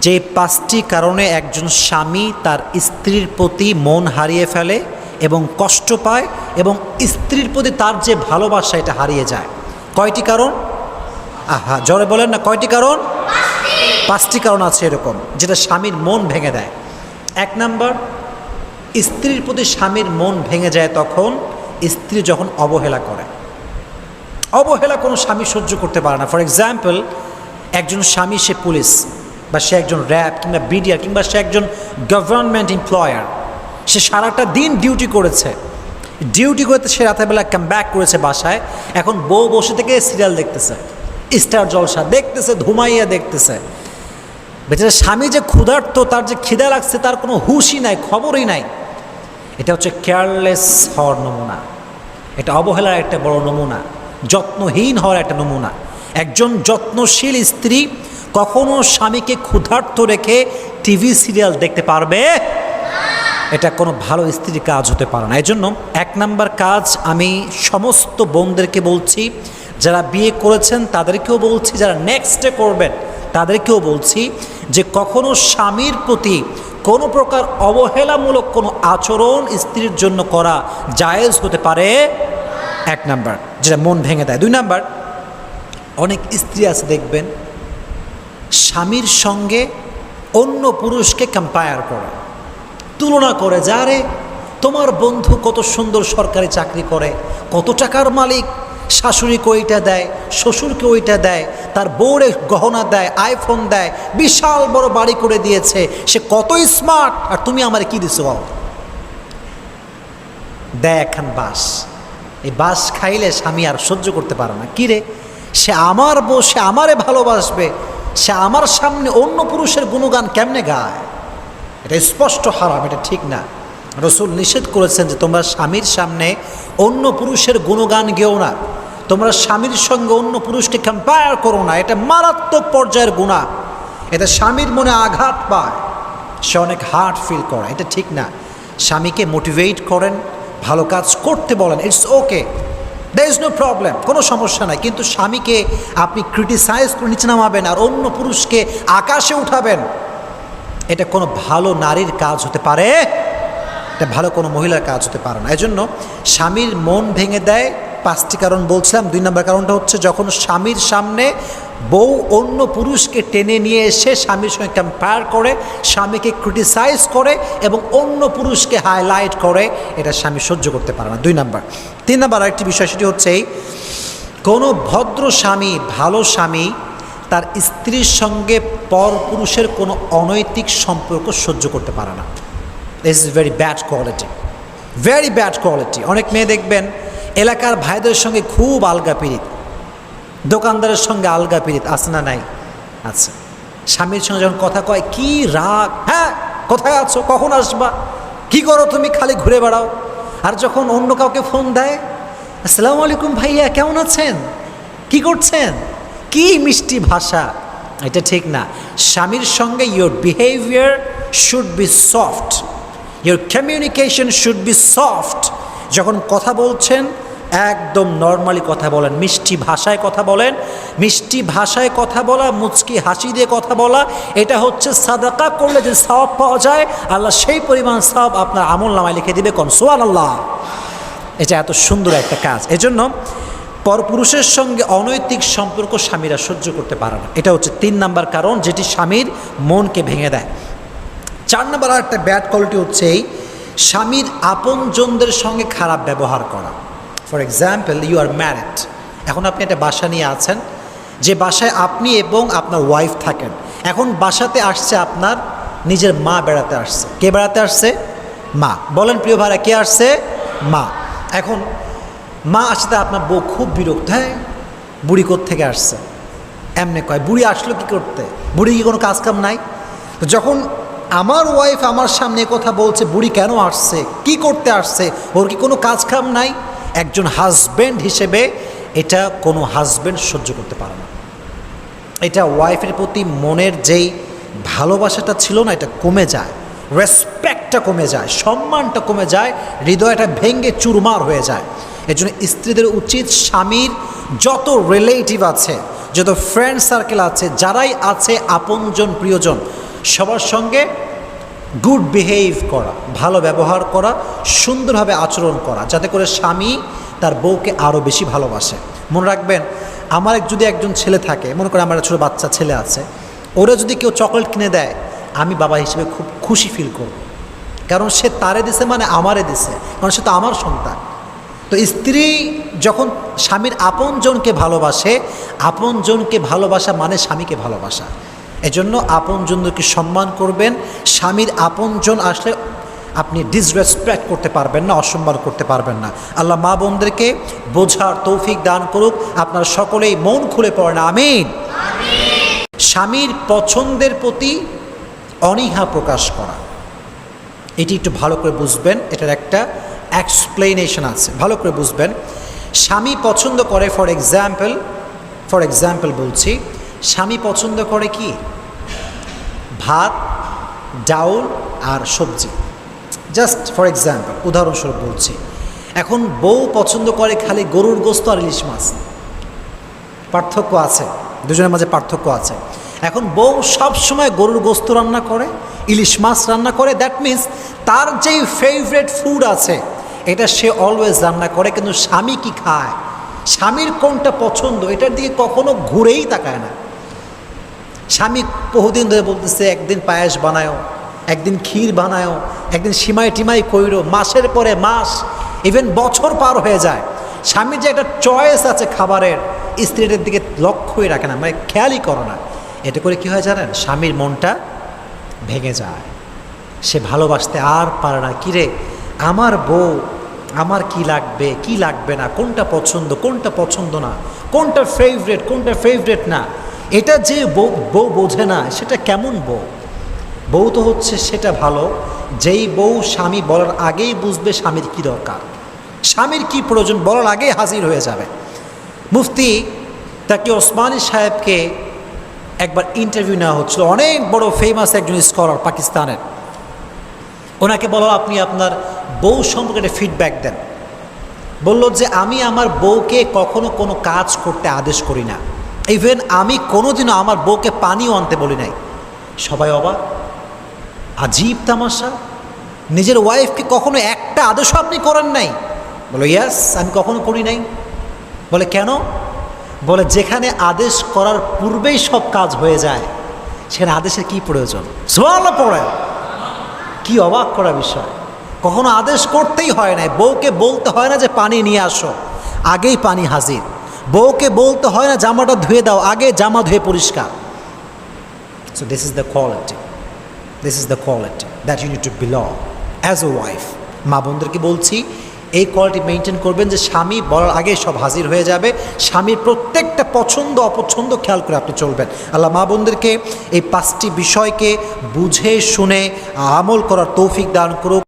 যে পাঁচটি কারণে একজন স্বামী তার স্ত্রীর প্রতি মন হারিয়ে ফেলে এবং কষ্ট পায় এবং স্ত্রীর প্রতি তার যে ভালোবাসা, এটা হারিয়ে যায়। কয়টি কারণ? আহা, জোরে বলেন না, কয়টি কারণ? পাঁচটি কারণ আছে এরকম, যেটা স্বামীর মন ভেঙে দেয়। এক নাম্বার, স্ত্রীর প্রতি স্বামীর মন ভেঙে যায় তখন স্ত্রী যখন অবহেলা করে। অবহেলা কোনো স্বামী সহ্য করতে পারে না। ফর এক্সাম্পল একজন স্বামী, সে পুলিশ। বা সে একজন র্যাব কিংবা বিডিআর কিংবা সে একজন গভর্নমেন্ট এমপ্লয়ার সে সারাটা দিন ডিউটি করেছে। ডিউটি করতে সে রাতেরবেলা কাম ব্যাক করেছে বাসায়, এখন বউ বসে থেকে সিরিয়াল দেখতেছে স্টার জলসা দেখতেছে ধুমাইয়া দেখতেছে। বেচারা স্বামী যে ক্ষুধার্ত, তার যে খিদা লাগছে, তার কোনো হুশই নাই, খবরই নাই। এটা হচ্ছে কেয়ারলেস হওয়ার নমুনা। এটা অবহেলার একটা বড় নমুনা, যত্নহীন হওয়ার একটা নমুনা। একজন যত্নশীল স্ত্রী কখনো স্বামীকে ক্ষুধার্ত রেখে টিভি সিরিয়াল দেখতে পারবে? এটা কোনো ভালো স্ত্রীর কাজ হতে পারে না। এই জন্য এক নাম্বার কাজ আমি সমস্ত বোনদেরকে বলছি, যারা বিয়ে করেছেন তাদেরকেও বলছি, যারা নেক্সটে করবেন তাদেরকেও বলছি যে কখনো স্বামীর প্রতি কোনো প্রকার অবহেলামূলক কোনো আচরণ স্ত্রীর জন্য করা জায়েজ হতে পারে? এক নাম্বার, যেটা মন ভেঙে দেয়। দুই নাম্বার, অনেক স্ত্রী আছে দেখবেন স্বামীর সঙ্গে অন্য পুরুষকে কম্পায়ার করে। তুলনা করে, যা রে, তোমার বন্ধু কত সুন্দর সরকারি চাকরি করে, কত টাকার মালিক, শাশুড়িকে ওইটা দেয়, শ্বশুরকে ওইটা দেয়, তার বউরে গহনা দেয় আইফোন দেয়, বিশাল বড় বাড়ি করে দিয়েছে, সে কত স্মার্ট আর তুমি আমার কি দিছো দেয় একখান বাস। এই বাস খাইলে স্বামী আর সহ্য করতে পারে না। কিরে সে আমার বউ, সে আমারে ভালোবাসবে সে আমার সামনে অন্য পুরুষের গুণগান কেমনে গায়? এটা স্পষ্ট হারাম, এটা ঠিক না। রসুল নিষেধ করেছেন যে তোমরা স্বামীর সামনে অন্য পুরুষের গুণগান গেও না। তোমরা স্বামীর সঙ্গে অন্য পুরুষকে কম্পেয়ার করো না। এটা মারাত্মক পর্যায়ের গুণা। এটা স্বামীর মনে আঘাত পায়। সে অনেক হার্ট ফিল করে। এটা ঠিক না। স্বামীকে মোটিভেট করেন, ভালো কাজ করতে বলেন। It's okay there is no problem কোনো সমস্যা নাই। কিন্তু স্বামীকে আপনি ক্রিটিসাইজ করে নিচে নামাবেন আর অন্য পুরুষকে আকাশে উঠাবেন, এটা কোনো ভালো নারীর কাজ হতে পারে? এটা ভালো কোনো মহিলার কাজ হতে পারে না। এজন্য স্বামীর মন ভেঙে দেয় পাঁচটি কারণ বলছিলাম। দুই নম্বর কারণটা হচ্ছে যখন স্বামীর সামনে বউ অন্য পুরুষকে টেনে নিয়ে এসে স্বামীর সঙ্গে কম্পেয়ার করে, স্বামীকে ক্রিটিসাইজ করে এবং অন্য পুরুষকে হাইলাইট করে, এটা স্বামী সহ্য করতে পারে না। দুই নম্বর। তিন নম্বর আরেকটি বিষয়, সেটি হচ্ছে কোনো ভদ্র স্বামী, ভালো স্বামী তার স্ত্রীর সঙ্গে পর পুরুষের কোনো অনৈতিক সম্পর্ক সহ্য করতে পারে না। This is very bad quality very bad quality অনেক মেয়ে দেখবেন এলাকার ভাইদের সঙ্গে খুব আলগা পিরিত দোকানদারের সঙ্গে আলগা পিরিত আছে না নাই? আচ্ছা স্বামীর সঙ্গে যখন কথা কয়, কি রাগ? হ্যাঁ কোথায় আছো? কখন আসবা? কি করো তুমি? খালি ঘুরে বেড়াও। আর যখন অন্য কাউকে ফোন দেয়, আসসালামু আলাইকুম ভাইয়া, কেমন আছেন? কি করছেন? কি মিষ্টি ভাষা? এটা ঠিক না। স্বামীর সঙ্গে your behaviour should be soft your communication should be soft যখন কথা বলছেন একদম নর্মালি কথা বলেন, মিষ্টি ভাষায় কথা বলেন, মিষ্টি ভাষায় কথা বলা, মুচকি হাসি দিয়ে কথা বলা, এটা হচ্ছে সাদাকা, করলে যে সব পাওয়া যায়, আল্লাহ সেই পরিমাণ সব আপনার আমল নামায় লিখে দিবে কন? সোয়াল আল্লাহ এটা এত সুন্দর একটা কাজ। এজন্য পরপুরুষের সঙ্গে অনৈতিক সম্পর্ক স্বামীরা সহ্য করতে পারে না। এটা হচ্ছে তিন নাম্বার কারণ, যেটি স্বামীর মনকে ভেঙে দেয়। চার নাম্বার আর একটা ব্যাড কোয়ালিটি হচ্ছে এই, স্বামীর আপনজনদের সঙ্গে খারাপ ব্যবহার করা। For example you are married এখন আপনি একটা বাসা নিয়ে আছেন। যে বাসায় আপনি এবং আপনার ওয়াইফ থাকেন। এখন বাসাতে আসছে আপনার নিজের মা বেড়াতে আসছে। কে বেড়াতে আসছে? মা। বলেন প্রিয় ভাইরা, কে আসছে? মা। এখন মা আসতে আপনার বউ খুব বিরক্ত। হ্যাঁ বুড়ি থেকে আসছে? এমনি কয়, বুড়ি আসলো কি করতে? বুড়ি কি কোনো কাজকাম নাই? তো যখন আমার ওয়াইফ আমার সামনে কথা বলছে, বুড়ি কেন আসছে? কি করতে আসছে? ওর কি কোনো কাজকাম নাই? একজন হাজব্যান্ড হিসেবে এটা কোনো হাজব্যান্ড সহ্য করতে পারে না। এটা ওয়াইফের প্রতি মনের যেই ভালোবাসাটা ছিল না, এটা কমে যায় রেসপেক্টটা কমে যায়, সম্মানটা কমে যায়, হৃদয়টা ভেঙ্গে চুরমার হয়ে যায়। এজন্য স্ত্রীদের উচিত স্বামীর যত রিলেটিভ আছে, যত ফ্রেন্ড সার্কেল আছে, যারাই আছে আপনজন, প্রিয়জন, সবার সঙ্গে গুড বিহেভ করা, ভালো ব্যবহার করা, সুন্দরভাবে আচরণ করা, যাতে করে স্বামী তার বউকে আরও বেশি ভালোবাসে। মনে রাখবেন, আমার যদি একজন ছেলে থাকে, মনে করে আমার ছোটো বাচ্চা ছেলে আছে, ওরা যদি কেউ চকলেট কিনে দেয়, আমি বাবা হিসেবে খুব খুশি ফিল করব। কারণ সে তারে দিছে মানে আমারে দিছে, কারণ সে তো আমার সন্তান। তো স্ত্রী যখন স্বামীর আপনজনকে ভালোবাসে, আপনজনকে ভালোবাসা মানে স্বামীকে ভালোবাসা। এজন্য আপনজনকে সম্মান করবেন। স্বামীর আপনজন আসলে আপনি ডিসরেসপেক্ট করতে পারবেন না, অসম্মান করতে পারবেন না। আল্লাহ মা বোনদেরকে বোঝার তৌফিক দান করুক। আপনারা সকলেই মন খুলে পড়েন, আমিন। স্বামীর পছন্দের প্রতি অনীহা প্রকাশ করা। এটি একটু ভালো করে বুঝবেন, এটার একটা এক্সপ্লেনেশন আছে। ভালো করে বুঝবেন। স্বামী পছন্দ করে ফর এক্সাম্পল ফর এক্সাম্পল বলছি, স্বামী পছন্দ করে কি? ভাত, ডাউল আর সবজি। জাস্ট ফর এক্সাম্পল উদাহরণস্বরূপ বলছি, এখন বউ পছন্দ করে খালি গরুর গোস্ত আর ইলিশ মাছ। পার্থক্য আছে, দুজনের মাঝে পার্থক্য আছে। এখন বউ সব সময় গরুর গোস্ত রান্না করে, ইলিশ মাছ রান্না করে দ্যাট মিন্স তার যেই ফেভারেট ফুড আছে, এটা সে অলওয়েজ রান্না করে, কিন্তু স্বামী কি খায়? স্বামীর কোনটা পছন্দ, এটার দিকে কখনো ঘুরেই তাকায় না। স্বামী বহুদিন ধরে বলতেছে, একদিন পায়েস বানায়ও, একদিন ক্ষীর বানায়ও, একদিন সিমাই টিমাই কইরো, মাসের পরে মাস ইভেন বছর পার হয়ে যায়। স্বামীর যে একটা চয়েস আছে খাবারের, স্ত্রীদের দিকে লক্ষ্যই রাখে না মানে খেয়ালই করো না। এতে করে কি হয় জানেন? স্বামীর মনটা ভেঙে যায়। সে ভালোবাসতে আর পারে না, কিরে, আমার বউ, আমার কি লাগবে কি লাগবে না, কোনটা পছন্দ কোনটা পছন্দ না, কোনটা ফেভারেট কোনটা ফেভারেট না? এটা যে বউ বউ বোঝে না, সেটা কেমন বউ? বউ তো হচ্ছে সেটা ভালো, যেই বউ স্বামী বলার আগেই বুঝবে স্বামীর কী দরকার। স্বামীর কি প্রয়োজন বলার আগেই হাজির হয়ে যাবে। মুফতি তাকে ওসমানী সাহেবকে একবার ইন্টারভিউ নেওয়া হচ্ছিল, অনেক বড় ফেমাস একজন স্কলার পাকিস্তানের। ওনাকে বলো, আপনি আপনার বউ সম্পর্কে একটা ফিডব্যাক দেন। বলল যে, আমি আমার বউকে কখনো কোনো কাজ করতে আদেশ করি না। ইভেন আমি কোনোদিনও আমার বউকে পানিও আনতে বলি নাই। সবাই অবাক। আজীব তামাশা। নিজের ওয়াইফকে কখনো একটা আদেশও আপনি করেন নাই। বলো ইয়াস আমি কখনো করি নাই। বলে, কেন? বলে, যেখানে আদেশ করার পূর্বেই সব কাজ হয়ে যায়, সেখানে আদেশের কি প্রয়োজন? সোয়াল পড়ে কি অবাক করা বিষয়। কখনো আদেশ করতেই হয় না বউকে বলতে হয় না যে, পানি নিয়ে আসো। আগেই পানি হাজির। বউকে বলতে হয় না, জামাটা ধুয়ে দাও, আগে জামা ধুয়ে পরিষ্কার। So this is the quality this is the quality that you need to belong as a wife মা বোনদেরকে বলছি, এই কোয়ালিটি মেনটেন করবেন যে স্বামী বলার আগে সব হাজির হয়ে যাবে। স্বামীর প্রত্যেকটা পছন্দ, অপছন্দ খেয়াল করে আপনি চলবেন। আল্লাহ মা বোনদেরকে এই পাঁচটি বিষয়কে বুঝে, শুনে আমল করার তৌফিক দান করুক।